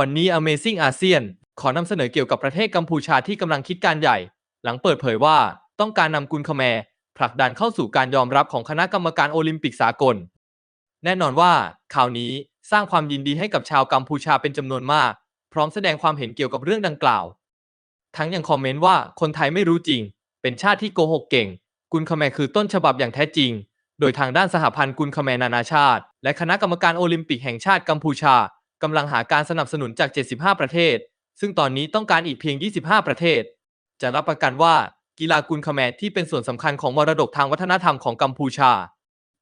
วันนี้ Amazing อาเซียนขอนำเสนอเกี่ยวกับประเทศกัมพูชาที่กำลังคิดการใหญ่ หลังเปิดเผยว่าต้องการนำกุนคแมร์ผลักดันเข้าสู่การยอมรับของคณะกรรมการโอลิมปิกสากล แน่นอนว่าข่าวนี้สร้างความยินดีให้กับชาวกัมพูชาเป็นจำนวนมาก พร้อมแสดงความเห็นเกี่ยวกับเรื่องดังกล่าว ทั้งยังคอมเมนต์ว่าคนไทยไม่รู้จริง เป็นชาติที่โกหกเก่ง กุนคแมร์คือต้นฉบับอย่างแท้จริง โดยทางด้านสหพันธ์กุนคแมร์นานาชาติ และคณะกรรมการโอลิมปิกแห่งชาติกัมพูชา กำลังหาการสนับสนุนจาก 75 ประเทศ ซึ่งตอนนี้ต้องการอีกเพียง 25 ประเทศ จะรับประกันว่ากีฬากุนคแมที่เป็นส่วนสำคัญของมรดกทางวัฒนธรรมของกัมพูชา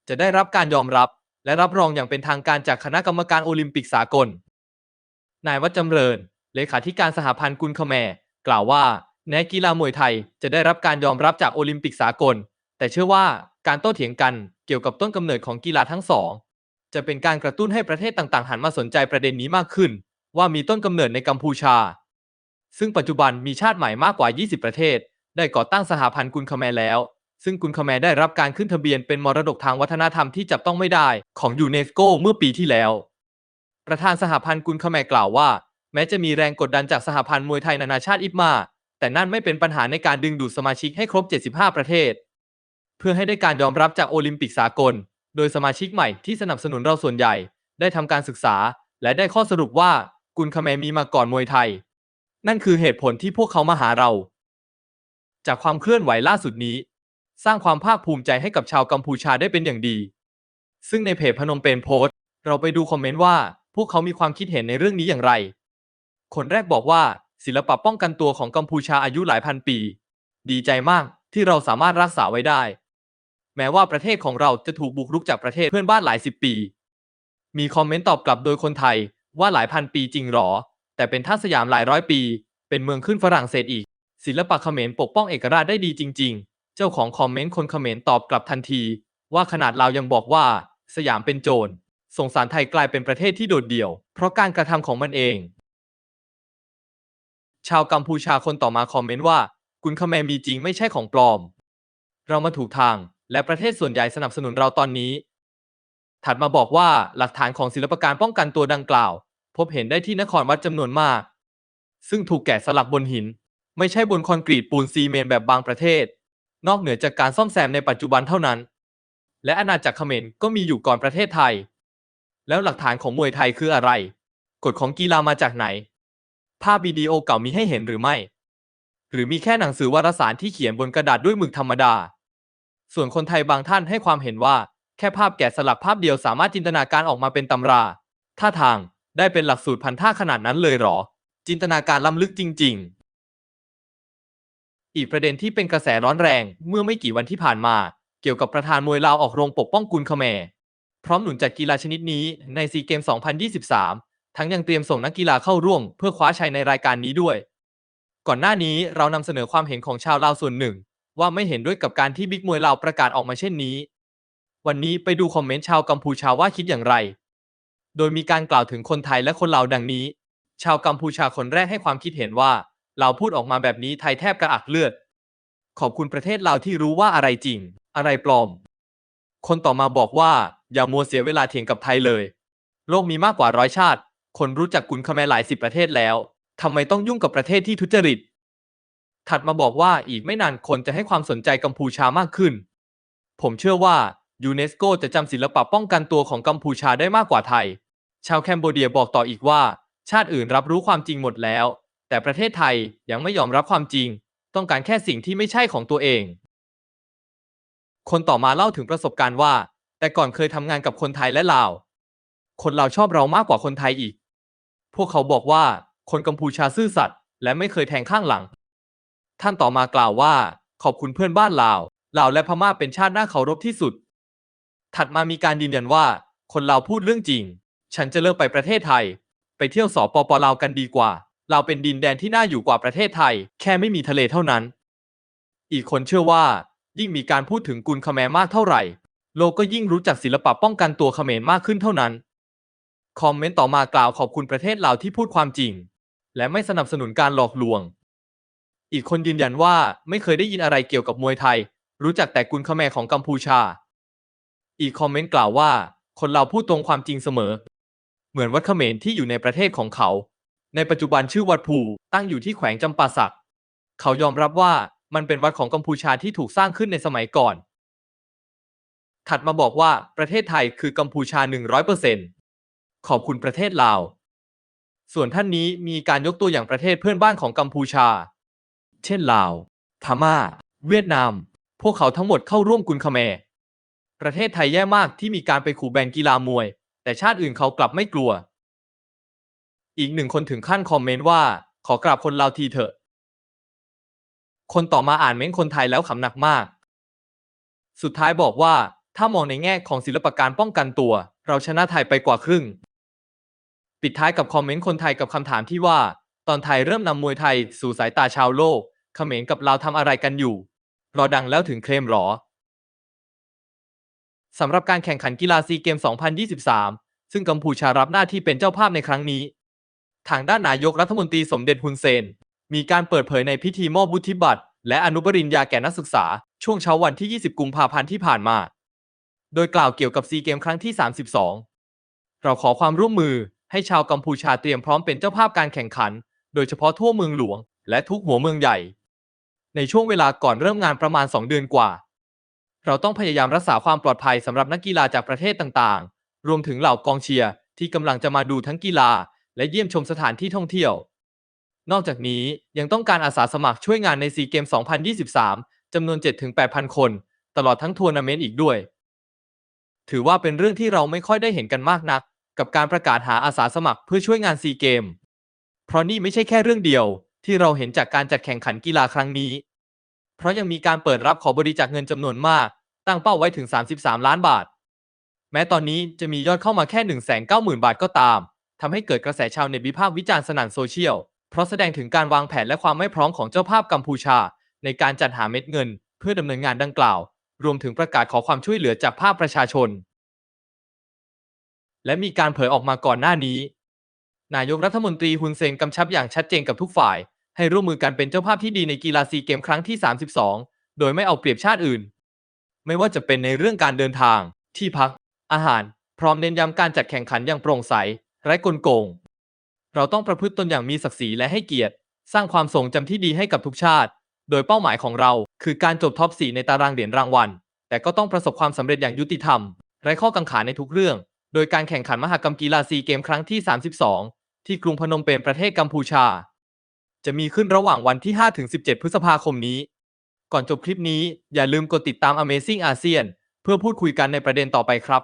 จะได้รับการยอมรับและรับรองอย่างเป็นทางการจากคณะกรรมการโอลิมปิกสากล นายวัชจำเริญ เลขาธิการสหพันธ์กุนคแมกล่าวว่าแม้กีฬามวยไทยจะได้รับการยอมรับจากโอลิมปิกสากล แต่เชื่อว่าการโต้เถียงกันเกี่ยวกับต้นกำเนิดของกีฬาทั้งสอง จะเป็นการกระตุ้นให้ประเทศต่างๆ หันมาสนใจประเด็นนี้มากขึ้น ว่ามีต้นกำเนิดในกัมพูชา ซึ่งปัจจุบันมีชาติใหม่มากกว่า 20 ประเทศ ได้ก่อตั้งสหพันธ์กุนคแมร์แล้ว ซึ่งกุนคแมร์ได้รับการขึ้นทะเบียนเป็นมรดกทางวัฒนธรรมที่จับต้องไม่ได้ของยูเนสโกเมื่อปีที่แล้ว ประธานสหพันธ์กุนคแมร์กล่าวว่า แม้จะมีแรงกดดันจากสหพันธ์มวยไทยนานาชาติอิปมาแต่นั่นไม่เป็นปัญหาในการดึงดูดสมาชิกให้ครบ 75 ประเทศ เพื่อให้ได้การยอมรับจากโอลิมปิกสากล โดยสมาชิกใหม่ที่สนับสนุนเราส่วนใหญ่ ได้ทำการศึกษา และได้ข้อสรุปว่ากุนคแมมีมาก่อนมวยไทย นั่นคือเหตุผลที่พวกเขามาหาเรา จากความเคลื่อนไหวล่าสุดนี้ สร้างความภาคภูมิใจให้กับชาวกัมพูชาได้เป็นอย่างดี ซึ่งในเพจพนมเปญโพสต์ เราไปดูคอมเมนต์ว่า พวกเขามีความคิดเห็นในเรื่องนี้อย่างไร คนแรกบอกว่า ศิลปะป้องกันตัวของกัมพูชาอายุหลายพันปี ดีใจมากที่เราสามารถรักษาไว้ได้ แม้ว่าประเทศของเราจะถูกบุกรุกจากประเทศเพื่อนบ้านหลายสิบปี มีคอมเมนต์ตอบกลับโดยคนไทยว่าหลายพันปีจริงหรอ แต่เป็นท่าสยามหลายร้อยปี เป็นเมืองขึ้นฝรั่งเศสอีก ศิลปะเขมรปกป้องเอกราชได้ดีจริง ๆ เจ้าของคอมเมนต์คนเขมรตอบกลับทันที ว่าขนาดเรายังบอกว่า สยามเป็นโจรสงสารไทยกลายเป็นประเทศที่โดดเดี่ยว เพราะการกระทำของมันเอง ชาวกัมพูชาคนต่อมาคอมเมนต์ว่ากุนคแมรมีจริงไม่ใช่ของปลอม เรามาถูกทาง และประเทศส่วนใหญ่สนับสนุนเราตอนนี้ ถัดมาบอกว่าหลักฐานของศิลปการป้องกันตัวดังกล่าว พบเห็นได้ที่นครวัดจำนวนมาก ซึ่งถูกแกะสลักบนหิน ไม่ใช่บนคอนกรีตปูนซีเมนต์แบบบางประเทศ นอกเหนือจากการซ่อมแซมในปัจจุบันเท่านั้น และอาณาจักรเขมรก็มีอยู่ก่อนประเทศไทย แล้วหลักฐานของมวยไทยคืออะไร กฎของกีฬามาจากไหน ภาพวิดีโอเก่ามีให้เห็นหรือไม่ หรือมีแค่หนังสือวารสารที่เขียนบนกระดาษด้วยมึกธรรมดา ส่วนคนไทยบางท่านให้ความเห็นว่า แค่ภาพแกะสลักภาพเดียวสามารถจินตนาการออกมาเป็นตำรา ท่าทางได้เป็นหลักสูตรพันท่าขนาดนั้นเลยหรอ จินตนาการล้ำลึกจริง ๆ อีกประเด็นที่เป็นกระแสร้อนแรงเมื่อไม่กี่วันที่ผ่านมา เกี่ยวกับประธานมวยลาวออกโรงปกป้องกุนคแมร์พร้อมหนุนจัดกีฬาชนิดนี้ในซีเกม 2023 ทั้งยังเตรียมส่งนักกีฬาเข้าร่วม เพื่อคว้าชัยในรายการนี้ด้วย ก่อนหน้านี้เรานำเสนอความเห็นของชาวลาวส่วนหนึ่ง ว่าไม่เห็นด้วยกับการที่บิ๊กมวยลาวประกาศออกมาเช่นนี้ วันนี้ไปดูคอมเมนต์ชาวกัมพูชาว่าคิดอย่างไร โดยมีการกล่าวถึงคนไทยและคนลาวดังนี้ ชาวกัมพูชาคนแรกให้ความคิดเห็นว่าเราพูดออกมาแบบนี้ไทยแทบกระอักเลือด ขอบคุณประเทศลาวที่รู้ว่าอะไรจริง อะไรปลอม คนต่อมาบอกว่าอย่ามัวเสียเวลาเถียงกับไทยเลย โลกมีมากกว่าร้อยชาติ คนรู้จักกุนคแมหลายสิบประเทศแล้วทำไมต้องยุ่งกับประเทศที่ทุจริต ถัดมาบอกว่าอีกไม่นานคนจะให้ความสนใจกัมพูชามากขึ้น ผมเชื่อว่ายูเนสโกจะจำศิลปะป้องกันตัวของกัมพูชาได้มากกว่าไทย ชาวแคนโบเดียบอกต่ออีกว่า ชาติอื่นรับรู้ความจริงหมดแล้ว แต่ประเทศไทยยังไม่ยอมรับความจริง ต้องการแค่สิ่งที่ไม่ใช่ของตัวเอง คนต่อมาเล่าถึงประสบการณ์ว่า แต่ก่อนเคยทำงานกับคนไทยและลาว คนลาวชอบเรามากกว่าคนไทยอีก พวกเขาบอกว่า คนกัมพูชาซื่อสัตย์และไม่เคยแทงข้างหลัง ท่านต่อมากล่าวว่า ขอบคุณเพื่อนบ้านลาวลาวและพม่าเป็นชาติน่าเคารพที่สุด ถัดมามีการยืนยันว่า คนลาวพูดเรื่องจริง ฉันจะเลิกไปประเทศไทย ไปเที่ยวสปปลาวกันดีกว่าลาวเป็นดินแดนที่น่าอยู่กว่าประเทศไทย แค่ไม่มีทะเลเท่านั้น อีกคนเชื่อว่า ยิ่งมีการพูดถึงกุนคแมร์มากเท่าไหร่ โลกก็ยิ่งรู้จักศิลปะป้องกันตัวเขมรมากขึ้นเท่านั้น คอมเมนต์ต่อมากล่าวขอบคุณประเทศลาวที่พูดความจริง และไม่สนับสนุนการหลอกลวง อีกคนยืนยันว่าไม่เคยได้ยินอะไรเกี่ยวกับมวยไทย รู้จักแต่กุนคแมของกัมพูชา อีกคอมเมนต์กล่าวว่า คนเราพูดตรงความจริงเสมอ เหมือนวัดเขมรที่อยู่ในประเทศของเขา ในปัจจุบันชื่อวัดภูตั้งอยู่ที่แขวงจำปาสัก เขายอมรับว่ามันเป็นวัดของกัมพูชาที่ถูกสร้างขึ้นในสมัยก่อน ถัดมาบอกว่าประเทศไทยคือกัมพูชา 100%ขอบคุณประเทศลาว ส่วนท่านนี้มีการยกตัวอย่างประเทศเพื่อนบ้านของกัมพูชา เช่นลาว พม่า เวียดนาม พวกเขาทั้งหมดเข้าร่วมกุนคแมร์ประเทศไทยแย่มากที่มีการไปขู่แบนกีฬามวย แต่ชาติอื่นเขากลับไม่กลัว อีกหนึ่งคนถึงขั้นคอมเมนต์ว่า ขอกราบคนลาวทีเถอะ คนต่อมาอ่านเม้นคนไทยแล้วขำหนักมาก สุดท้ายบอกว่าถ้ามองในแง่ของศิลปการป้องกันตัว เราชนะไทยไปกว่าครึ่ง ปิดท้ายกับคอมเมนต์คนไทยกับคำถามที่ว่า ตอนไทยเริ่มนำมวยไทยสู่สายตาชาวโลก เขมรกับลาวทำอะไรกันอยู่ รอดังแล้วถึงเคลมหรอสำหรับการแข่งขันกีฬาซีเกม 2023 ซึ่งกัมพูชารับหน้าที่เป็นเจ้าภาพในครั้งนี้ ทางด้านนายกรัฐมนตรีสมเด็จฮุนเซน มีการเปิดเผยในพิธีมอบวุฒิบัตร และอนุบริญญาแก่นักศึกษา ช่วงเช้าวันที่ 20 กุมภาพันธ์ที่ผ่านมา โดยกล่าวเกี่ยวกับซีเกมครั้งที่ 32 เราขอความร่วมมือให้ชาวกัมพูชาเตรียมพร้อมเป็นเจ้าภาพการแข่งขัน โดยเฉพาะทั่วเมืองหลวง และทุกหัวเมืองใหญ่ ในช่วงเวลาก่อนเริ่มงานประมาณ 2 เดือนกว่า เราต้องพยายามรักษาความปลอดภัยสำหรับนักกีฬาจากประเทศต่างๆ รวมถึงเหล่ากองเชียร์ที่กำลังจะมาดูทั้งกีฬา และเยี่ยมชมสถานที่ท่องเที่ยว นอกจากนี้ยังต้องการอาสาสมัครช่วยงานในซีเกม 2023จำนวน 7-8,000 คน ตลอดทั้งทัวร์นาเมนต์อีกด้วย ถือว่าเป็นเรื่องที่เราไม่ค่อยได้เห็นกันมากนัก กับการประกาศหาอาสาสมัครเพื่อช่วยงานซีเกม เพราะนี่ไม่ใช่แค่เรื่องเดียว ที่เราเห็นจากการจัดแข่งขันกีฬาครั้งนี้ เพราะยังมีการเปิดรับขอบริจาคเงินจำนวนมาก ตั้งเป้าไว้ถึง 33 ล้านบาท แม้ตอนนี้จะมียอดเข้ามาแค่ 190,000 บาทก็ตามทำให้เกิดกระแสชาวเน็ตวิพากษ์วิจารณ์สนั่นโซเชียล เพราะแสดงถึงการวางแผนและความไม่พร้อมของเจ้าภาพกัมพูชา ในการจัดหาเม็ดเงิน เพื่อดำเนินงานดังกล่าว รวมถึงประกาศขอความช่วยเหลือจากภาคประชาชน และมีการเผยออกมาก่อนหน้านี้ นายกรัฐมนตรีฮุนเซนกำชับอย่างชัดเจนกับทุกฝ่าย ให้ร่วมมือกันเป็นเจ้าภาพที่ดีในกีฬาซีเกมครั้งที่ 32 โดยไม่เอาเปรียบชาติอื่น ไม่ว่าจะเป็นในเรื่องการเดินทาง ที่พัก อาหาร พร้อมเน้นย้ำการจัดแข่งขันอย่างโปร่งใส ไร้กลโกง เราต้องประพฤติตนอย่างมีศักดิ์ศรีและให้เกียรติ สร้างความทรงจำที่ดีให้กับทุกชาติ โดยเป้าหมายของเรา คือการจบท็อป 4 ในตารางเหรียญรางวัล แต่ก็ต้องประสบความสำเร็จอย่างยุติธรรม ไร้ข้อกังขาในทุกเรื่อง โดยการแข่งขันมหกรรมกีฬาซีเกมครั้งที่ 32 ที่กรุงพนมเปญประเทศกัมพูชา จะมีขึ้นระหว่างวันที่ 5-17 พฤษภาคมนี้ ก่อนจบคลิปนี้อย่าลืมกดติดตาม Amazing ASEAN เพื่อพูดคุยกันในประเด็นต่อไปครับ